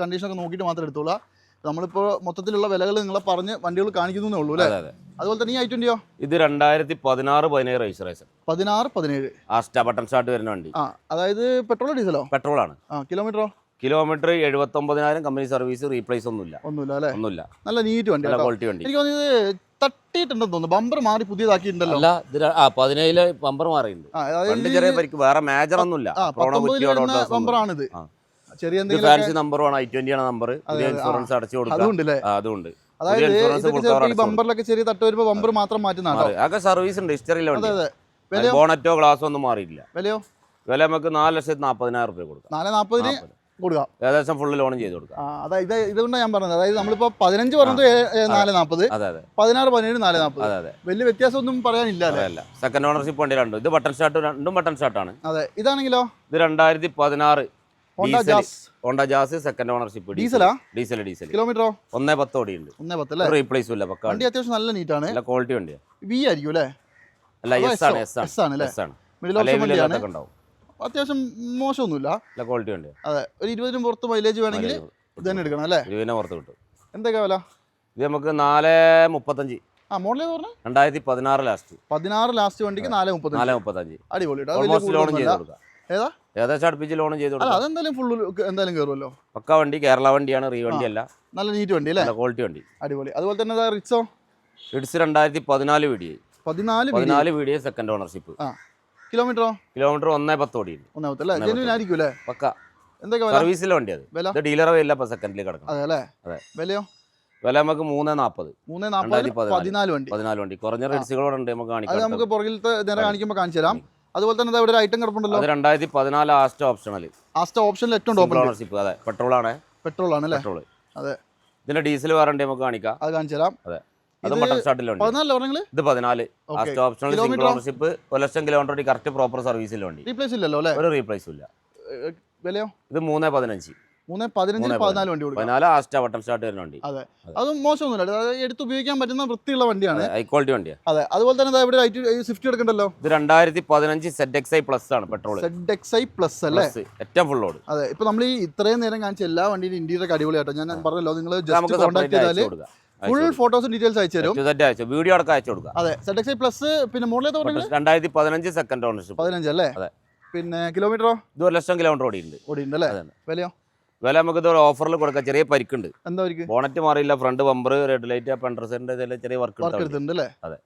കണ്ടീഷൻ ഒക്കെ നോക്കിയിട്ട് മാത്രം എടുത്തോളാം. നമ്മളിപ്പോ മൊത്തത്തിലുള്ള വിലകൾ നിങ്ങളെ പറഞ്ഞ് വണ്ടികൾ കാണിക്കുന്നേ ഉള്ളൂ അല്ലേ? അതുപോലെ തന്നെ ഈ ഐ ട്വന്റിയോ ഇത് രണ്ടായിരത്തി പതിനാറ് പതിനേഴ് രജിസ്ട്രേഷൻ പതിനാറ് പതിനേഴ്. ആസ്റ്റാ ബട്ടൺ സ്റ്റാർട്ട് വരുന്ന വണ്ടി. ആ അതായത് പെട്രോളോ ഡീസലോ പെട്രോൾ ആണ്. ആ കിലോമീറ്ററോ കിലോമീറ്റർ എഴുപത്തി ഒമ്പതിനായിരം കമ്പനി സർവീസ് റീപ്ലേസ് ഒന്നുമില്ല. ഒന്നുമില്ല അല്ലേ? ഒന്നുമില്ല. നല്ല നീറ്റ് വണ്ടി ക്വാളിറ്റി വണ്ടി. എനിക്ക് തോന്നുന്നത് തട്ടിയിട്ടുണ്ടെന്ന് തോന്നുന്നു. ബമ്പർ മാറി പുതിയതാക്കിയിട്ടുണ്ടല്ലോ. അല്ല ഇത് ര- ആ പതിനേഴിൽ ബമ്പർ മാറിയിട്ടുണ്ട്. ആ രണ്ട് അതായത് ചെറിയ പരിക്ക് വേറെ മേജർ ഒന്നുമില്ല. ആ പ്രോണോ പത്തൊമ്പതിൽ കുറ്റിയോടെ വരുന്ന ഒന്നും. ബമ്പറാണിത് ആ. ചെറിയ ഇത് എന്തെങ്കിലും ഫാൻസി നമ്പറുമാണ് ഐ ട്വന്റി ആണ് നമ്പർ പുതിയ അതെ, ആ. ഇൻഷുറൻസ് അടച്ചു കൊടുക്കാം അതുകൊണ്ടല്ലേ ആ, അതുകൊണ്ട് അതായത് ഇതൊക്കെ ചിലപ്പോൾ ബമ്പറിലൊക്കെ ചെറിയ തട്ട് വരുമ്പോൾ ബമ്പർ മാത്രം മാറ്റുന്നതാണോ മാറി. അതൊക്കെ സർവീസ് ഉണ്ട്. ഹിസ്റ്ററിയിലെ അതെ വണ്ടി. അതെ. വിലയോ? ബോണറ്റോ ഗ്ലാസോ ഒന്നും മാറിയില്ല വിലയോ? വില നമുക്ക് നാല് ലക്ഷത്തി നാൽപ്പതിനായിരം റുപ്യ കൊടുക്കാം. നാല് നാൽപ്പതിന് നാൽപ്പത്. കൊടുക്കാം. ഏകദേശം ഫുള്ള് ലോണും ചെയ്ത് കൊടുക്കാം. അതായത് ഇത് ഇതുകൊണ്ടാണ് ഞാൻ പറഞ്ഞത്. അതായത് നമ്മളിപ്പോ പതിനഞ്ച് പറഞ്ഞത് നാല് നാൽപ്പത് പതിനാറ് പതിനേഴ് നാല് നാൽപ്പത് വലിയ വ്യത്യാസം ഒന്നും പറയാനില്ല സെക്കൻഡ് ഓണർഷിപ്പ് വണ്ടി രണ്ടും. ഇത് ബട്ടൺ സ്റ്റാർട്ട് രണ്ടും ബട്ടൺ സ്റ്റാർട്ടാണ് അതെ. ഇതാണെങ്കിലോ? ഇത് രണ്ടായിരത്തി പതിനാറ് ഹോണ്ട ജാസ് സെക്കൻഡ് ഓണർഷിപ്പ് ഡീസലാ ഡീസൽ ഡീസൽ കിലോമീറ്ററോ? ഒന്നേ പത്ത് ഓടിയുണ്ട്. ഒന്നേ പത്ത് അല്ലേ? റീപ്ലേസും ഇല്ല പക്ക വണ്ടി അത്യാവശ്യം നല്ല നീറ്റാണ്. നല്ല ക്വാളിറ്റി വണ്ടിയാണ് വി ആയിരിക്കും അല്ലേ? അല്ല എസ് ആണ് എസ് ആണ്? എസ് ആണ് മിഡിൽ ഓപ്ഷൻ വണ്ടിയാണ്. ഉണ്ടാവും. അത്യാവശ്യം മോശമൊന്നുമില്ല. നല്ല ക്വാളിറ്റി ഉണ്ട്. അതെ ഒരു ഇരുപതിനും പുറത്ത് മൈലേജ് വേണമെങ്കിൽ ഇതന്നെ തന്നെ എടുക്കണം അല്ലേ? ഇരുപതിനെ പുറത്ത് കിട്ടും. എന്തൊക്കെ വില? ഇത് നമുക്ക് നാല് മുപ്പത്തഞ്ച്. ആ മോഡൽ ഏത് പറഞ്ഞു? രണ്ടായിരത്തി പതിനാറ് ലാസ്റ്റ് പതിനാറ് ലാസ്റ്റ് വണ്ടിക്ക് നാല് മുപ്പത്തഞ്ച്. നാല് മുപ്പത്തഞ്ച്. അടിപൊളി ലോൺ ലോണും ചെയ്ത് കൊടുക്കാം. ഏതാ? ഏകദേശം അടുപ്പിച്ച് ലോൺ ചെയ്ത് കൊടുക്കാം. അതെന്തായാലും ഫുള്ള് എന്തായാലും കയറുമല്ലോ പക്ക വണ്ടി കേരള വണ്ടിയാണ് റീ വണ്ടി അല്ല. നല്ല നീറ്റ് വണ്ടി അല്ലേ? ക്വാളിറ്റി വണ്ടി. അടിപൊളി. അതുപോലെ തന്നെ റിറ്റ്സോ റിറ്റ്സ് രണ്ടായിരത്തി പതിനാല് വീഡിയോ പതിനാല് പതിനാല് വീഡിയോ സെക്കൻഡ് ഓണർഷിപ്പ് ആ. കിലോമീറ്ററോ? കിലോമീറ്റർ ഒന്നേ പത്ത് ഒന്നാമത്തെ അല്ലേ? ഒന്നേ ജെന്യൂൻ ആയിരിക്കും അല്ലേ പക്ക. എന്തൊക്കെ സർവീസിലെ വണ്ടി അത് ഇത് ഇപ്പൊ സെക്കൻഡിൽ കിടക്കണം അതെ അല്ലേ? അതെ. വിലയോ? വില നമുക്ക് മൂന്ന് നാൽപ്പത് മൂന്ന് നാൽപ്പത് പതിനാല്. വണ്ടി. പതിനാല് വണ്ടി. കുറഞ്ഞ റേറ്റ്സുകളോടെ ഉണ്ട് നമുക്ക് കാണിക്കാം നമുക്ക് പുറകിലത്തെ നേരെ കാണിക്കുമ്പോൾ കാണിച്ചു തരാം. അതുപോലെ തന്നെ ഇവിടെ ഒരു ഐറ്റം കിടപ്പുണ്ടല്ലോ. അത് രണ്ടായിരത്തി പതിനാല് ആസ്റ്റ ഓപ്ഷണൽ. ആസ്റ്റ ഓപ്ഷനിൽ ഏറ്റവും ടോപ്പ് ഓണർഷിപ്പ് അതെ. പെട്രോൾ ആണ് പെട്രോൾ ആണ് പെട്രോൾ അതെ. ഇതിന്റെ ഡീസൽ വാറണ്ടി നമുക്ക് കാണിക്കാം. അത് കാണിച്ചു തരാം. അതെ. അതും മട്ടൺ സ്റ്റാർട്ടിലുണ്ട്. ഇത് പതിനാല്. Last optional single? ഓണർഷിപ്പ് ഒരു ലക്ഷം കിലോമീറ്റർ കറക്റ്റ് പ്രോപ്പർ സർവീസിൽ വണ്ടി റീപ്ലേസ് ഇല്ലല്ലോ അല്ലേ? ഒരു റീപ്ലേസ് ഇല്ല. വിലയോ? ഇത് മൂന്ന് പതിനഞ്ച്. മൂന്ന് പതിനഞ്ചിന് മൂന്ന് പതിനാല് വണ്ടി കൊടുക്കാം. പതിനാല് ആസ്റ്റ ബട്ടൺ സ്റ്റാർട്ട് വരുന്ന വണ്ടി അതെ. അതും മോശമൊന്നുമില്ല. അതായത് എടുത്ത് ഉപയോഗിക്കാൻ പറ്റുന്ന വൃത്തിയുള്ള വണ്ടിയാണ്. ഹൈ ക്വാളിറ്റി വണ്ടിയാണ് അതെ. അതുപോലെ തന്നെ ഇവിടെ സ്വിഫ്റ്റ് എടുക്കണ്ടല്ലോ? ഇത് രണ്ടായിരത്തി പതിനഞ്ച് സെഡ് എക്സ് ഐ പ്ലസ് ആണ് petrol Z X I plus അല്ലേ? ഏറ്റവും ഫുൾ ലോഡ് അതെ. ഇപ്പൊ നമ്മൾ ഈ ഇത്രയും നേരം കാണിച്ച എല്ലാ വണ്ടിയുടെ ഇന്ത്യയുടെ അടിപൊളിയായിട്ടോ ഞാൻ പറഞ്ഞല്ലോ നിങ്ങൾ ജസ്റ്റ് കോൺടാക്ട് ചെയ്താൽ ഫുൾ ഫോട്ടോസും ഡീറ്റെയിൽസ് അയച്ചു തരും. വീഡിയോ അടക്കം അയച്ചു കൊടുക്കുക. അതെ. സെഡ് എക്സ് പ്ലസ് പിന്നെ മോഡൽ രണ്ടായിരത്തി പതിനഞ്ച് സെക്കൻഡ് ഓണർഷിപ്പ് പതിനഞ്ച് അല്ലേ? അതെ. പിന്നെ കിലോമീറ്ററോ ഇത് ഒരു ലക്ഷം കിലോമീറ്റർ ഓടിയിട്ടുണ്ട്. ഓടിയുണ്ട് അല്ലേ? അതെ. വിലയോ? വില നമുക്ക് ഇതൊരു ഓഫറിൽ കൊടുക്കാം. ചെറിയ പരിക്കുണ്ട്. എന്താ ബോണറ്റ് മാറിയില്ല ഫ്രണ്ട് ബമ്പർ റെഡ് ലൈറ്റ് പെൻട്രസിന്റെ ചെറിയ വർക്ക് അതെ.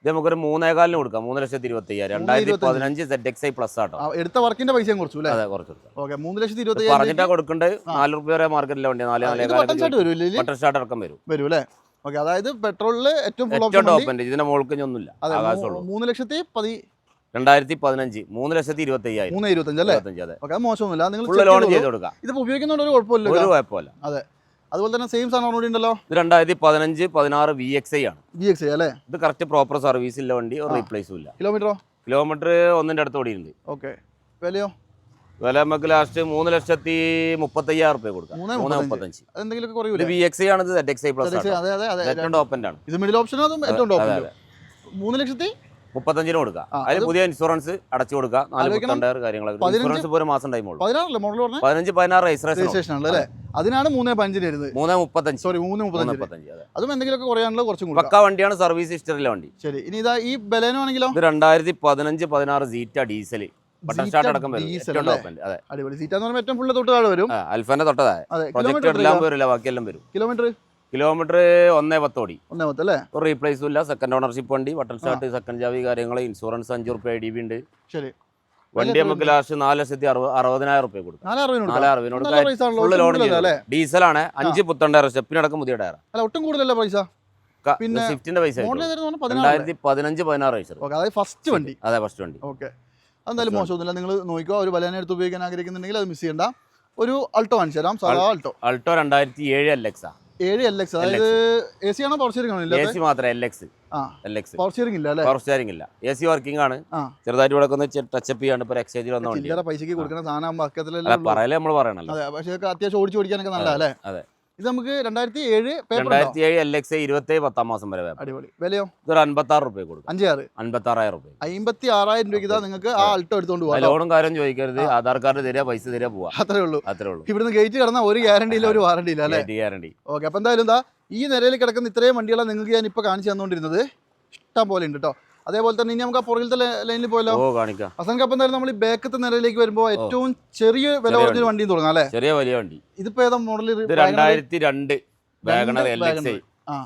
ഇത് നമുക്കൊരു മൂന്നേകാലിന് കൊടുക്കാം. മൂന്ന് ലക്ഷത്തി ഇരുപത്തി അയ്യായിരം രണ്ടായിരത്തി പതിനഞ്ച് സെറ്റ് എക്സ് ഐ പ്ലസ് ആട്ടോ. എടുത്ത വർക്കിന്റെ പൈസ കുറച്ചു അതെ കുറച്ച് മൂന്ന് ലക്ഷത്തി ഇരുപത്തി പറഞ്ഞിട്ടാ കൊടുക്കേണ്ടത് നാല് റുപ്യ വരെ മാർക്കറ്റിലെ വണ്ടി നാല് നാലേ സ്റ്റാർട്ട് അടക്കം വരും. വരും. അല്ലേ ഓക്കെ അതായത് പെട്രോളിൽ ഏറ്റവും ഏറ്റവും ടോപ്പ് ഇതിന്റെ മുകൾക്ക് ഒന്നുമില്ല. മൂന്ന് ലക്ഷത്തി പതി രണ്ടായിരത്തി പതിനഞ്ച് മൂന്ന് ലക്ഷത്തി ഇരുപത്തി അയ്യായിരം മൂന്ന് ഇരുപത്തഞ്ച് അല്ലേ? അതെ. മോശമൊന്നുമില്ല. നിങ്ങൾ ലോൺ ചെയ്ത് കൊടുക്കാം ഇതിപ്പോ ഉപയോഗിക്കുന്നതുകൊണ്ട് ഒരു കുഴപ്പമില്ല ഒരു കുഴപ്പമില്ല. അതുപോലെ തന്നെ സെയിം സാധനം കൂടി ഉണ്ടല്ലോ. ഇത് രണ്ടായിരത്തി പതിനഞ്ച് പതിനാറ് വി എക്സ് ഐ ആണ്. വി എക്സ് അല്ലേ? ഇത് കറക്റ്റ് പ്രോപ്പർ സർവീസ് ഇല്ല വണ്ടി റീപ്ലേസും ഇല്ല. കിലോമീറ്ററോ കിലോമീറ്റർ ഒന്നിന്റെ അടുത്ത് ഓടിയുണ്ട് ഓക്കെ. വിലയോ? വില നമുക്ക് ലാസ്റ്റ് മൂന്ന് ലക്ഷത്തി മുപ്പത്തയ്യായിരം റുപ്യ കൊടുക്കാം. മൂന്ന് മുപ്പത്തഞ്ച്. എന്തെങ്കിലും അതെന്തെങ്കിലുമൊക്കെ വി എക്സ് ആണ് ഇത് എക്സ് ഐ പ്ലസ് അതെ അതെ അതെ ടോപ്പ് ആണ്. ഇത് മിഡിൽ ഓപ്ഷനോ അതും ഏറ്റവും അതെ, മൂന്ന് ലക്ഷത്തി മുപ്പത്തഞ്ചിന് കൊടുക്കാം. അതിൽ പുതിയ ഇൻഷുറൻസ് അടച്ചു കൊടുക്കാം. നാല് ആലോചിക്കണം. കാര്യങ്ങളൊക്കെ. പതിനഞ്ച് ഇൻഷുറൻസ് ഒരു മാസം ടൈം ഉള്ളൂ പതിനാറല്ലേ മോഡൽ പതിനഞ്ച് പതിനാറ് രജിസ്ട്രേഷൻ അല്ലേ? അതിനാണ് മൂന്ന് പഞ്ചിന് വരുന്നത്. മൂന്ന് മുപ്പത്തഞ്ച്. സോറി മൂന്ന് മുപ്പത്തഞ്ച് അതെ. എന്തെങ്കിലുമൊക്കെ കുറയാനുള്ള കുറച്ചും കൊടുക്കാം. പക്ക വണ്ടിയാണ് സർവീസ് ഹിസ്റ്ററിലെ വണ്ടി. ശരി. ഇനി ഇതാ ഈ ബലേനോ ആണെങ്കിലോ? ഇത് രണ്ടായിരത്തി പതിനഞ്ച് പതിനാറ് സീറ്റ ഡീസൽ ബട്ടൺ സ്റ്റാർട്ട് അടക്കം അടിപൊളി. സീറ്റ് എന്ന് പറയുമ്പോൾ ഏറ്റവും ഫുള്ള് തൊട്ട് താഴെ വരും. അൽഫാന്റെ തൊട്ടതായ അതെ പ്രൊജക്ട് കിലോമീറ്റർ എല്ലാം വരില്ല ബാക്കിയെല്ലാം വരും. കിലോമീറ്റർ കിലോമീറ്റർ ഒന്നേ പത്തോടി. ഒന്നേ പത്ത് അല്ലേ? ഒരു റീപ്ലേസും ഇല്ല. സെക്കൻഡ് ഓണർഷിപ്പ് വണ്ടി ബട്ടൺ സ്റ്റാർട്ട് സെക്കൻഡ് ചാവി കാര്യങ്ങൾ ഇൻഷുറൻസ് അഞ്ചു റുപ്യ ഐ ഡി ബി ഉണ്ട്. ശരി. വണ്ടി നമുക്ക് ലാസ്റ്റ് നാല് ലക്ഷത്തി അറുപത് അറുപതിനായിരം റുപ്യ കൊടുക്കും. നാല് അറുപതിന് നാല് കൊടുക്കാം. അറുപതിനോട് നല്ല price ആണല്ലോ, ഫുള്ള് ലോൺ? ഡീസലാണ് അഞ്ച് പുത്തണ്ടായിരം സ്റ്റെപ്പിനടക്കം പുതിയ ടയർ അല്ല ഒട്ടും കൂടുതലല്ല പൈസ പിന്നെ സ്വിഫ്റ്റിന്റെ പൈസ രണ്ടായിരത്തി പതിനഞ്ച് പതിനാറ് വയസ്സ് ഫസ്റ്റ് വണ്ടി. അതെ ഫസ്റ്റ് വണ്ടി. ഓക്കെ. എന്തായാലും മോശമൊന്നുമില്ല. നിങ്ങൾ നോക്കുക ഒരു ബലേന എടുത്ത് ഉപയോഗിക്കാൻ ആഗ്രഹിക്കുന്നുണ്ടെങ്കിൽ അത് മിസ് ചെയ്യണ്ട. ഒരു അൾട്ടോ കാണിച്ചു തരാം. സാധാ അൾട്ടോ അൾട്ടോ രണ്ടായിരത്തി ഏഴ് എക്സ് ഏഴ് എൽ എക്സ് അതായത് എ സി ആണോ പവർ സ്റ്റിയറിംഗ് ആണോ എ ഇല്ലാതെ സി മാത്രം എൽ എക്സ് ആ. എൽ എക്സ് പവർ സ്റ്റിയറിംഗ് ഇല്ല അല്ലേ? പവർ സ്റ്റാരിംഗ് ഇല്ല. എ സി വർക്കിംഗ് ആണ്. ചെറുതായിട്ട് ഇവിടെ ഒന്ന് ടച്ചപ്പ് ചെയ്യാണ്ട് ഇപ്പൊ എക്സ്ചേഞ്ചിൽ വന്ന പൈസക്ക് കൊടുക്കുന്ന സാധനം പറയലേ നമ്മൾ പറയണല്ലോ. പക്ഷേ അത്യാവശ്യം ഓടിച്ച് ഓടിക്കാനൊക്കെ നല്ല അല്ലേ? അതെ. ഇത് നമുക്ക് രണ്ടായിരത്തി ഏഴ് രണ്ടായിരത്തി ഏഴ് എൽ എക്സ് ഇരുപത്തി പത്താം മാസം വരെ അടിപൊളി. വിലയോ? ഇതൊരു അൻപത്തി ആറ് റുപ്യ കൊടുക്കും. അഞ്ചാറ്. അൻപത്തി ആറായിരം റുപ്യ. അമ്പത്തി ആറായിരം രൂപയ്ക്ക് ഇതാ നിങ്ങൾക്ക് ആ അൾട്ടോ എടുത്തോണ്ട് പോകാം ലോണും കാര്യം ചോദിക്കരുത്. ആധാർ കാർഡ് തരിക പൈസ തരിക പോവാ. അത്രേ ഉള്ളൂ. അത്രേ ഉള്ളൂ. ഇവിടുന്ന് ഗേറ്റ് കിടന്ന ഒരു ഗ്യാരണ്ടി ഇല്ല ഒരു വാറണ്ടി ഇല്ല അല്ലേ? ഗ്യാരണ്ടി ഓക്കെ അപ്പൊ എന്തായാലും എന്താ ഈ നിലയിൽ കിടക്കുന്ന ഇത്രയും വണ്ടികളാണ് നിങ്ങൾക്ക് ഞാൻ ഇപ്പൊ കാണിച്ചു തന്നുകൊണ്ടിരുന്നത് ഇഷ്ടം പോലെ ഉണ്ട് കേട്ടോ അതേപോലെ തന്നെ ഇനി നമുക്ക് ആ പുറകിലത്തെ ലൈനിൽ പോയല്ലോ. കാണിക്കാം. അപ്പം എന്തായാലും നമ്മൾ ഈ ബാക്കത്തെ നിലയിലേക്ക് വരുമ്പോൾ ഏറ്റവും ചെറിയ വില കുറഞ്ഞൊരു വണ്ടി. തുടങ്ങാം അല്ലേ? ചെറിയ വലിയ വണ്ടി. ഇതിപ്പോ ഏതാ മോഡൽ രണ്ടായിരത്തി രണ്ട്. വാഗണർ എൽ എക്സ് ആ.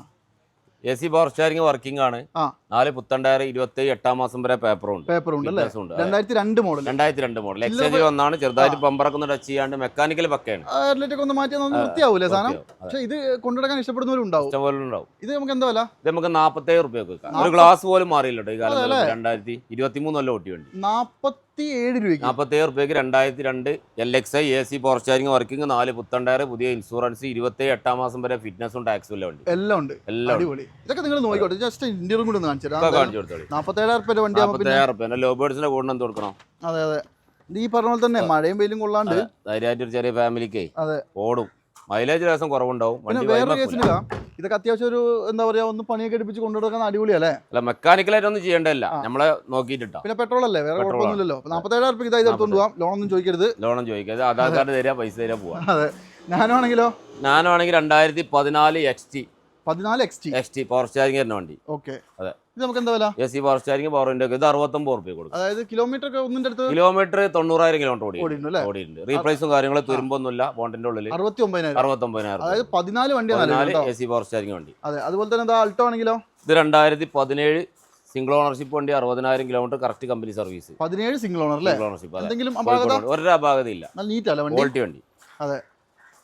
A C power steering working ആണ്. ആ. നാല് പുത്തണ്ടായിരം ഇരുപത്തി എട്ടാം മാസം വരെ പേപ്പർ ഉണ്ട് പേപ്പർ ഉണ്ട് അല്ലേ? Fitness ഉണ്ട്. അതെ. രണ്ടായിരത്തി രണ്ട് മോഡൽ രണ്ടായിരത്തി രണ്ട് മോഡൽ എക്സ് എക്സ്ചേഞ്ച് വന്നാണ് ചെറുതായിട്ട് പമ്പറൊക്കെ ഒന്ന് ടച്ച് ചെയ്യാണ്ട് മെക്കാനിക്കൽ പക്കയാണ് അത്ലറ്റിക് ഒന്ന് മാറ്റി വൃത്തിയാവൂലേ സാധനം? പക്ഷേ ഇത് കൊണ്ടുനടക്കാൻ ഇഷ്ടപ്പെടുന്നവരും ഉണ്ടാവും. ഇഷ്ടംപോലെ ഉണ്ടാവും. ഇത് നമുക്ക് എന്താ വില? ഇത് നമുക്ക് നാപ്പത്തേഴ് റുപ്യ ഒരു ഗ്ലാസ് പോലും മാറിയില്ല ഈ കാലത്ത്? രണ്ടായിരത്തി ഇരുപത്തി മൂന്നല്ല ഓട്ടി വേണ്ടി. നാപ്പത്തി ഏഴ് രൂപയ്ക്ക്. നാൽപ്പത്തേഴ് റുപ്യക്ക് രണ്ടായിരത്തി രണ്ട് L X I A C power working നാല് പുത്തൻ ടയർ പുതിയ ഇൻഷുറൻസ് ഇരുപത്തി എട്ടാം മാസം വരെ ഫിറ്റ്നസും ടാക്സും എല്ലാം ഉണ്ട്. എല്ലാം ഉണ്ട്. എല്ലാം ഇതൊക്കെ നിങ്ങൾ നോക്കിക്കോട്ടെ. ജസ്റ്റ് ഇന്റർവ്യൂ കൂടി കാണിച്ചു കാണിച്ചു കൊടുത്തോളി നാപ്പത്തേഴായിരം റുപ്യ വണ്ടി റുപ്യ ലോബേഡ്സിന്റെ കൂടെ എന്ത് കൊടുക്കണം? അതെ അതെ. ഇത് ഈ പറഞ്ഞ പോലെ തന്നെ മഴയും വെയിലും കൊള്ളാണ്ട് ധൈര്യമായിട്ട് ഒരു ചെറിയ ഫാമിലിക്ക് അതെ. ഓടും. മൈലേജ് ലേശം കുറവുണ്ടാവും. വണ്ടി വൈകുന്നേരം കേസിന് ഇതൊക്കെ അത്യാവശ്യം ഒരു എന്താ പറയാ ഒന്ന് പണിയൊക്കെ എടുപ്പിച്ച് കൊണ്ടുനടക്കാൻ അടിപൊളിയല്ലേ? അല്ല മെക്കാനിക്കലായിട്ട് ഒന്നും ചെയ്യേണ്ടല്ല. നമ്മളെ നോക്കിയിട്ടാ പിന്നെ പെട്രോൾ അല്ലേ വേറെ. കുഴപ്പമൊന്നുമില്ലല്ലോ. നാപ്പത്തേഴായിരം റുപ്യ ഇതായി എടുത്തോണ്ട് പോവാം. ലോണൊന്നും ചോദിക്കരുത്. ലോണും ചോദിക്കരുത്. ആധാർ കാർഡ് തരിക പൈസ തരിക പോവാ. അതെ. ഞാനാണെങ്കിലോ? ഞാനാണെങ്കിൽ രണ്ടായിരത്തി പതിനാല് എക്സ് ടി പതിനാല് X T X T power steering തന്നെ വണ്ടി. ഓക്കെ അതെ. ഇത് നമുക്ക് എന്താ വില? A C power steering power window ഇത് അറുപത്തൊമ്പത് റുപ്യ കൊടുക്കും. അതായത് കിലോമീറ്റർ ഒക്കെ ഒന്നിന്റെ അടുത്ത് കിലോമീറ്റർ തൊണ്ണൂറായിരം കിലോമീറ്റർ ഓടിയിട്ടുണ്ട്. ഓടിയിട്ടുണ്ട് റീപ്ലേസും കാര്യങ്ങളും തുരുമ്പൊന്നുമില്ല. ബോണ്ടിന്റെ ഉള്ളിൽ അറുപത്തി ഒമ്പതിനായിരം അറുപത്തൊമ്പതിനായിരം അതായത് പതിനാല് വണ്ടി എ സി പവർ വണ്ടി. അതെ. അതുപോലെ തന്നെ അൾട്ടോ ആണെങ്കിലോ? ഇത് രണ്ടായിരത്തി പതിനേഴ് സിംഗിൾ ഓണർഷിപ്പ് വണ്ടി അറുപതിനായിരം കിലോമീറ്റർ കറക്റ്റ് കമ്പനി സർവീസ് പതിനേഴ് സിംഗിൾ ഓണർ അല്ലേ? ഓണർഷിപ്പ് എന്തെങ്കിലും ഒരു അപാകത? ഇല്ല നല്ല നീറ്റ് അല്ല വണ്ടി? ക്വാളിറ്റി വണ്ടി. അതെ.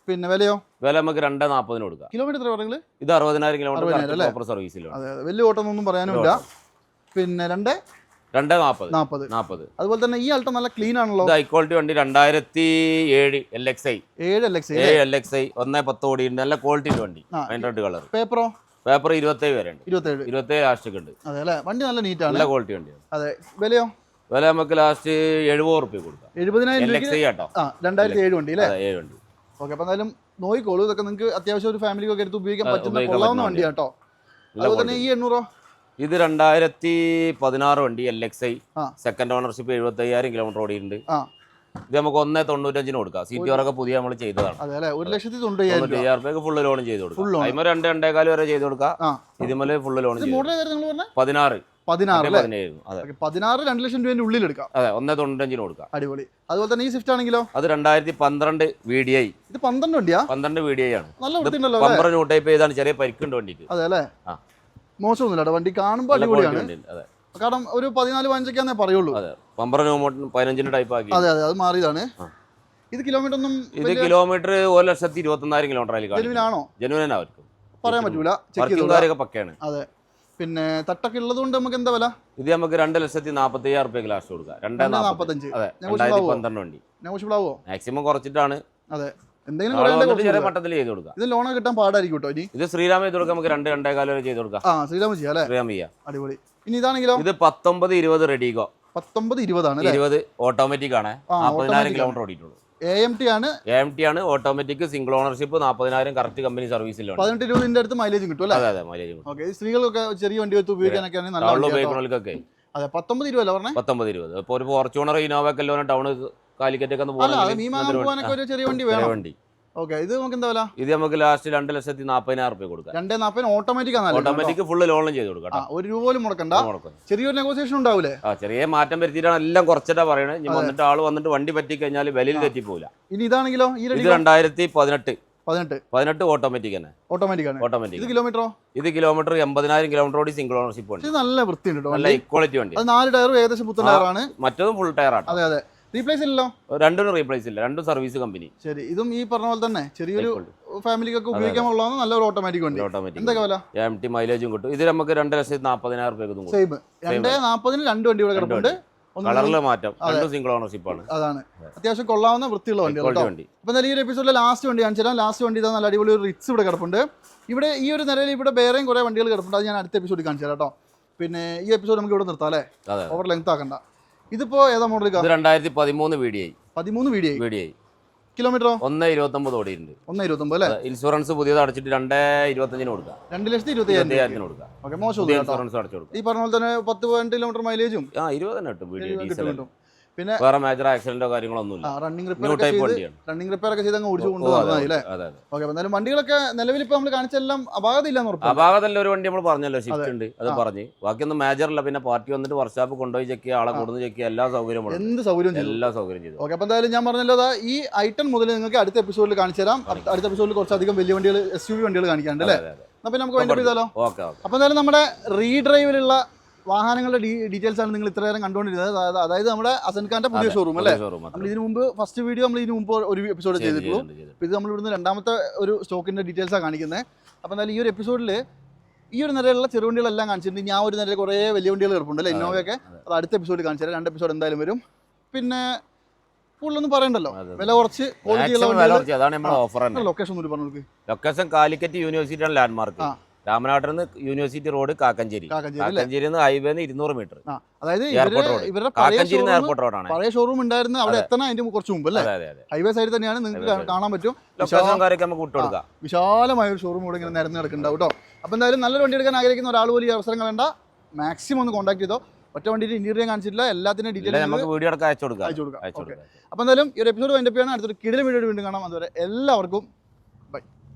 പിന്നെ വിലയോ? വില നമുക്ക് രണ്ട് നാൽപ്പതിന് കൊടുക്കാം. കിലോമീറ്റർ എത്ര പറയുന്നത് ഇത് അറുപതിനായിരം കിലോമീറ്റർ? പ്രോപ്പർ സർവീസിലാണ് അതെ അതെ. വലിയ ഓട്ടമൊന്നും പറയാനുമില്ല പിന്നെ രണ്ട്? രണ്ട് നാൽപ്പത് നാൽപ്പത് നാൽപ്പത് അതുപോലെ തന്നെ ഈ അൾട്ടോ നല്ല ക്ലീൻ ആണല്ലോ. ഹൈ ക്വാളിറ്റി വണ്ടി രണ്ടായിരത്തി ഏഴ് എൽ എക്സ് ഐ ഏഴ് എൽ എക്സ് ഏഴ് എൽ എക്സ് ഐ ഒന്നേ പത്ത് കോടി ഉണ്ട് നല്ല ക്വാളിറ്റി വണ്ടി. അതിന്റെ റെഡ് കളർ പേപ്പറോ പേപ്പർ ഇരുപത്തേഴ് വരെ ഉണ്ട്. ഇരുപത്തേഴ്. ഇരുപത്തേഴ് ലാസ്റ്റ് ഉണ്ട്. അതെ അല്ലേ? വണ്ടി നല്ല നീറ്റ് ആണ്. നല്ല ക്വാളിറ്റി വണ്ടിയാണ് അതെ. വിലയോ? വില നമുക്ക് ലാസ്റ്റ് എഴുപത് റുപ്യ കൊടുക്കാം. എഴുപതിനായിരം ഐ രണ്ടായിരത്തി ഏഴ് വണ്ടി അല്ലേ? ഏഴ് വണ്ടി. ഓക്കെ അപ്പൊ എന്തായാലും നോക്കിക്കോളൂ. ഇതൊക്കെ നിങ്ങൾക്ക് അത്യാവശ്യം ഒരു ഫാമിലിക്കൊക്കെ എടുത്ത് ഉപയോഗിക്കാൻ പറ്റുന്ന കൊള്ളാവുന്ന വണ്ടിയാണ് വണ്ടി കേട്ടോ. അതുപോലെ തന്നെ ഈ എണ്ണൂറോ? ഇത് രണ്ടായിരത്തി പതിനാറ് വണ്ടി L X I second ownership എഴുപത്തി അയ്യായിരം കിലോമീറ്റർ ഓടിയിട്ടുണ്ട്. ഇത് നമുക്ക് ഒന്നേ തൊണ്ണൂറ്റഞ്ചിന് കൊടുക്കാം. സീറ്റ് ഒക്കെ പുതിയ നമ്മൾ ചെയ്തതാണ്. ഒരു ലക്ഷത്തി തൊണ്ണൂറ്റി ഫുള്ള് ലോൺ ചെയ്ത് കൊടുക്കും. അതിമ രണ്ട് രണ്ടേകാൽ വരെ ചെയ്ത് കൊടുക്കാം. ആ. ഫുൾ ഫുള്ള് ലോൺ ചെയ്ത് പതിനാറ്. പതിനാറ് പതിനാറ് രണ്ട് ലക്ഷം രൂപേന്റെ ഉള്ളിൽ എടുക്കാം. അതെ ഒന്നേ തൊണ്ണൂറ്റഞ്ചിന് കൊടുക്കാം. അടിപൊളി. അതുപോലെ തന്നെ ഈ സ്വിഫ്റ്റ് ആണെങ്കിലോ? അത് രണ്ടായിരത്തി പന്ത്രണ്ട് വി ഡി ഐ ഇത് പന്ത്രണ്ട് വണ്ടിയാ? പന്ത്രണ്ട് വി ഡി ഐ ആണ്. നല്ല പമ്പർ ന്യൂ ടൈപ്പ് ചെയ്താണ് ചെറിയ പരിക്കുണ്ട് വണ്ടിക്ക്. അതെ അല്ലേ. മോശമൊന്നുമില്ല വണ്ടി കാണുമ്പോൾ അടിപൊളിയാണ്. കാരണം ഒരു പതിനാല് പതിനഞ്ചൊക്കെയാന്നേ പറയുള്ളൂ. അതെ പമ്പർ ന്യൂ പതിനഞ്ചിന്റെ ടൈപ്പ് ആക്കി. അതെ അതെ അത് മാറിയതാണ്. ഇത് കിലോമീറ്റർ ഒന്നും ഇത് കിലോമീറ്റർ ഒരു ലക്ഷത്തി ഇരുപത്തൊന്നായിരം കിലോമീറ്റർ ആയി ജെനുവിനാണോ? പറയാൻ പറ്റൂല. പക്കയാണ്. അതെ. പിന്നെ തട്ടൊക്കെ ഉള്ളത് കൊണ്ട് നമുക്ക് എന്താ വില? ഇത് നമുക്ക് രണ്ട് ലക്ഷത്തി നാപ്പത്തി അയ്യായിരം റുപ്യ ലാസ്റ്റ് കൊടുക്കാം. രണ്ടേ രണ്ട് നാൽപ്പത്തഞ്ച് അതെ രണ്ടായിരത്തി? പന്ത്രണ്ട് വണ്ടി. മാക്സിമം കുറച്ചിട്ടാണ്. അതെ. എന്തെങ്കിലും ചെറിയ മട്ടത്തിൽ ചെയ്ത് കൊടുക്കാം. ഇത് ലോൺ കിട്ടാൻ പാടായിരിക്കും കേട്ടോ ഇനി. ഇത് ശ്രീരാമ ചെയ്ത് കൊടുക്കാം നമുക്ക് രണ്ട് രണ്ടേകാലം വരെ ചെയ്ത് കൊടുക്കാം. ആ ശ്രീരാമ ചെയ്യാം അല്ലേ? ശ്രീരാമ ചെയ്യാം. അടിപൊളി. ഇനി ഇതാണെങ്കിലോ? ഇത് പത്തൊമ്പത് ഇരുപത് റെഡിഗോ. പത്തൊമ്പത് ഇരുപതാണ് ഇരുപത് ഓട്ടോമാറ്റിക് ആണ്. നാൽപ്പതിനായിരം കിലോമീറ്റർ ഓടിയിട്ടുള്ളൂ. എ എം ടി ആണ്. എം ടി ആണ്. ഓട്ടോമാറ്റിക് സിംഗിൾ ഓണർഷിപ്പ് നാൽപ്പതിനായിരം കറക്റ്റ് കമ്പനി സർവീസിലുണ്ട് പതിനെട്ട് ഇരുപതിന്റെ അടുത്ത് മൈലേജും കിട്ടും അല്ലേ? അതെ അതെ മൈലേജ് ഓക്കെ സ്ത്രീകൾക്കൊക്കെ ചെറിയ വണ്ടി എടുത്ത് ഉപയോഗിക്കാനൊക്കെ ആണെങ്കിൽ നല്ല ടൗണിൽ കേട്ടോ. ഉപയോഗിക്കുന്നവർക്കൊക്കെ. അതെ പത്തൊമ്പത് ഇരുപതല്ല പറഞ്ഞേ? പത്തൊമ്പത് ഇരുപത്. ഇപ്പോൾ ഒരു ഫോർച്യൂണർ ഇനോവ എല്ലാം ടൗൺ കാലിക്കറ്റൊക്കെ ഒന്ന് അല്ല ഒരു ചെറിയ വണ്ടി വേണം. വണ്ടി. ഓക്കെ ഇത് നമുക്ക് എന്താ വില? ഇത് നമുക്ക് ലാസ്റ്റ് രണ്ട് ലക്ഷത്തി നാൽപ്പതിനായിരം റുപ്യ കൊടുക്കാം. രണ്ടേ നാൽപ്പതിന് ഓട്ടോമാറ്റിക് ആണ് ഓട്ടോമാറ്റിക് ഫുള്ള് ലോണും ചെയ്ത് കൊടുക്കാം ഒരു രൂപ പോലും മുടക്കണ്ട. ചെറിയൊരു നെഗോസിയേഷൻ ഉണ്ടാവില്ലേ ആ ചെറിയ മാറ്റം വരുത്തിയിട്ടാണ് എല്ലാം കുറച്ചിട്ടാ പറയുന്നത് ഇനി വന്നിട്ട് ആൾ വന്നിട്ട് വണ്ടി പറ്റി കഴിഞ്ഞാൽ വിലയിൽ തെറ്റിപ്പോല ഇനി ഇതാണെങ്കിലോ? ഇത് രണ്ടായിരത്തി പതിനെട്ട്. പതിനെട്ട്. പതിനെട്ട് ഓട്ടോമാറ്റിക് തന്നെ. ഓട്ടോമാറ്റിക് ആണ്. ഇത് ഓട്ടോമാറ്റിക് കിലോമീറ്ററോ ഇത് കിലോമീറ്റർ എൺപതിനായിരം കിലോമീറ്റർ ഓടി സിംഗിൾ ഓണർഷിപ്പ് ഇത് നല്ല വൃത്തിയുണ്ട് നല്ല ഇക്വാളിറ്റി വണ്ടി. നാല് ടയറും ഏകദേശം പുത്തൻ. ടയറാണ്. മറ്റതും ഫുൾ ടയറാണ് അതെ അതെ. റീപ്ലേസ് ഇല്ലല്ലോ? രണ്ടും റീപ്ലേസ് ഇല്ല. രണ്ടും സർവീസ് കമ്പനി ശരി. ഇതും ഈ പറഞ്ഞ പോലെ തന്നെ ചെറിയൊരു ഫാമിലിക്കൊക്കെ ഉപയോഗിക്കാൻ ഉള്ളതാണ് നല്ലൊരു ഓട്ടോമാറ്റിക് വണ്ടി. ഓട്ടോമാറ്റിക് എന്തൊക്കെ വില? എം ടി മൈലേജും കിട്ടും. ഇത് നമുക്ക് രണ്ട് ലക്ഷത്തി നാൽപ്പതിനായിരം രൂപ സെയിം രണ്ടേ നാൽപ്പതിന് രണ്ട് വണ്ടി ഇവിടെ കിടപ്പുണ്ട്. മാറ്റം. രണ്ടും സിംഗിൾ ഓണർഷിപ്പ് ആണ്. അതാണ്. അത്യാവശ്യം കൊള്ളാവുന്ന വൃത്തിയുള്ള വണ്ടി. അപ്പോൾ നല്ല ഈ ഒരു എപ്പിസോഡിലെ ലാസ്റ്റ് വണ്ടി കാണിച്ചുതരാം ലാസ്റ്റ് വണ്ടി ഇതാ നല്ല അടിപൊളി ഒരു റിക്സ് ഇവിടെ കിടപ്പുണ്ട്. ഇവിടെ ഈ ഒരു നിലയിൽ ഇവിടെ വേറെയും കുറെ വണ്ടികൾ കിടപ്പുണ്ട്. അത് ഞാൻ അടുത്ത എപ്പിസോഡിൽ കാണിച്ചു തരാം കേട്ടോ. പിന്നെ ഈ എപ്പിസോഡ് നമുക്ക് ഇവിടെ നിർത്താം അല്ലേ? ഓവർ ലെങ്ത് ആക്കണ്ട. ഇതിപ്പോ ഏതാ മോഡൽ രണ്ടായിരത്തി പതിമൂന്ന് വീഡിയായി പതിമൂന്ന് വീഡിയോ വീഡിയായി ഐ കിലോമീറ്ററോ ഒന്ന് ഇരുപത്തൊമ്പത് ഓടിയിട്ടുണ്ട്. ഒന്ന് ഇരുപത്തൊമ്പത് അല്ലേ ഇൻഷുറൻസ് പുതിയത് അടച്ചിട്ട് രണ്ടേ ഇരുപത്തഞ്ചിന് കൊടുക്കാം. രണ്ട് ലക്ഷത്തി ഇരുപത്തി അയ്യായിരത്തിന് കൊടുക്കാം. ഓക്കെ മോശം ഇൻഷുറൻസ് അടച്ചു കൊടുക്കാം. ഈ പറഞ്ഞ പോലെ തന്നെ പത്ത് പതിനെട്ട് കിലോമീറ്റർ മൈലേജും ആ ഇരുപത് തന്നെ കിട്ടും വീഡിയോ കിട്ടും. പിന്നെ വേറെ മേജർ ആക്സിഡന്റോ കാര്യങ്ങളൊന്നുമില്ല റണ്ണിംഗ് റിപ്പയർ ടൈപ്പ് വണ്ടിയാണ്. റണ്ണിങ് റിപ്പയർ ഒക്കെ ചെയ്ത് അങ്ങ് ഓടിച്ചു അതെ, അല്ലേ? ഓക്കെ വണ്ടികളൊക്കെ നിലവിൽ ഇപ്പൊ നമ്മൾ കാണിച്ചെല്ലാം അപാകത ഇല്ലാന്ന് ഉറപ്പ് അപാകതല്ല ഒരു വണ്ടി നമ്മൾ പറഞ്ഞല്ലോ ഷിഫ്റ്റ് ഉണ്ട്. അത്. പറഞ്ഞ്. ബാക്കിയൊന്നും മേജറില്ല പിന്നെ പാർട്ടി വന്നിട്ട് വർക്ക്ഷോപ്പ് കൊണ്ടുപോയി ചെക്ക് ചെയ്യുക ആളെ കൊടുന്ന് ചെക്ക് ചെയ്യുക എല്ലാ സൗകര്യവും എന്ത് സൗകര്യം എല്ലാ സൗകര്യം ചെയ്തു. ഓക്കെ അപ്പൊ എന്തായാലും ഞാൻ പറഞ്ഞല്ലോ ഈ ഐറ്റം മുതൽ നിങ്ങൾക്ക് അടുത്ത എപ്പിസോഡിൽ കാണിച്ചു തരാം അടുത്ത- എപ്പിസോഡിൽ കുറച്ചധികം വലിയ വണ്ടികൾ എസ് യു വി വണ്ടികൾ കാണിക്കാനുണ്ട് അല്ലേ? പിന്നെ നമുക്ക് വേണ്ടി ചെയ്താലോ? അപ്പോൾ എന്തായാലും നമ്മുടെ റീഡ്രൈവിലുള്ള വാഹനങ്ങളുടെ ഡീറ്റെയിൽസ് ആണ് നിങ്ങൾ ഇത്ര നേരം കണ്ടുകൊണ്ടിരുന്നത്. അതായത് നമ്മുടെ അസൻ ഖാന്റെ പുതിയ ഷോറൂം അല്ലേ? നമ്മൾ ഇതിനു മുമ്പ് ഫസ്റ്റ് വീഡിയോ നമ്മൾ ഇതിനു മുമ്പ് ഒരു എപ്പിസോഡ് ചെയ്തിട്ടുള്ളൂ. ഇത് നമ്മൾ ഇവിടുന്ന് രണ്ടാമത്തെ ഒരു സ്റ്റോക്കിന്റെ ഡീറ്റെയിൽസ് ആണ് കാണിക്കുന്നത് അപ്പോൾ എന്തായാലും ഈ ഒരു എപ്പിസോഡിൽ ഈ ഒരു നിരയിലുള്ള ചെറുവണ്ടികളെല്ലാം കാണിച്ചിട്ടുണ്ട്. ഞാൻ ഒരു നിരയിൽ കുറേ വലിയ വണ്ടികൾ കിടപ്പുണ്ട് അല്ലേ? ഇന്നോവയൊക്കെ അത്. അടുത്ത എപ്പിസോഡിൽ കാണിച്ചു തരാം. രണ്ട് എപ്പിസോഡ് എന്തായാലും വരും. പിന്നെ കൂടുതലൊന്നും പറയണ്ടല്ലോ? വില കുറച്ച് ക്വാളിറ്റി ലൊക്കേഷൻ ഒന്നും പറഞ്ഞു ലൊക്കേഷൻ കാലിക്കറ്റ് യൂണിവേഴ്സിറ്റിയുടെ ലാൻഡ്മാർക്ക്. രാമനാട്ടിൽ നിന്ന് യൂണിവേഴ്സിറ്റി റോഡ് കാക്കഞ്ചേരി കാക്കഞ്ചേരി ഹൈവേന്ന് ഇരുന്നൂറ് മീറ്റർ അതായത് ഇവരുടെ എയർപോർട്ട് റോഡാണ് പഴയ ഷോറൂം ഉണ്ടായിരുന്ന അവിടെ എത്തണം അതിന്റെ കുറച്ച് മുമ്പ് അല്ലേ? ഹൈവേ സൈഡിൽ തന്നെയാണ് നിങ്ങൾക്ക് കാണാൻ പറ്റും. വിശാലമായ ഒരു ഷോറൂം ഇവിടെ ഇങ്ങനെ നിരന്ന് കിടക്കുന്നുണ്ടാവും കേട്ടോ. അപ്പോൾ എന്തായാലും നല്ലൊരു വണ്ടി എടുക്കാൻ ആഗ്രഹിക്കുന്ന ഒരാൾ പോലും ഈ അവസരം കളണ്ട മാക്സിമം ഒന്ന് കോൺടാക്ട് ചെയ്തോ. ഒറ്റ വണ്ടിയുടെ ഇന്റീരിയർ കാണിച്ചിട്ടില്ല എല്ലാത്തിനും ഡീറ്റെയിൽ നമുക്ക് വീഡിയോ അടക്കം അയച്ചു കൊടുക്കാം. അയച്ചു കൊടുക്കാം. ഓക്കെ അപ്പോൾ എന്തായാലും ഈ ഒരു എപ്പിസോഡ് ചെയ്യണം അടുത്തൊരു കിടിലം വീഡിയോ വീണ്ടും കാണാം. അതുവരെ എല്ലാവർക്കും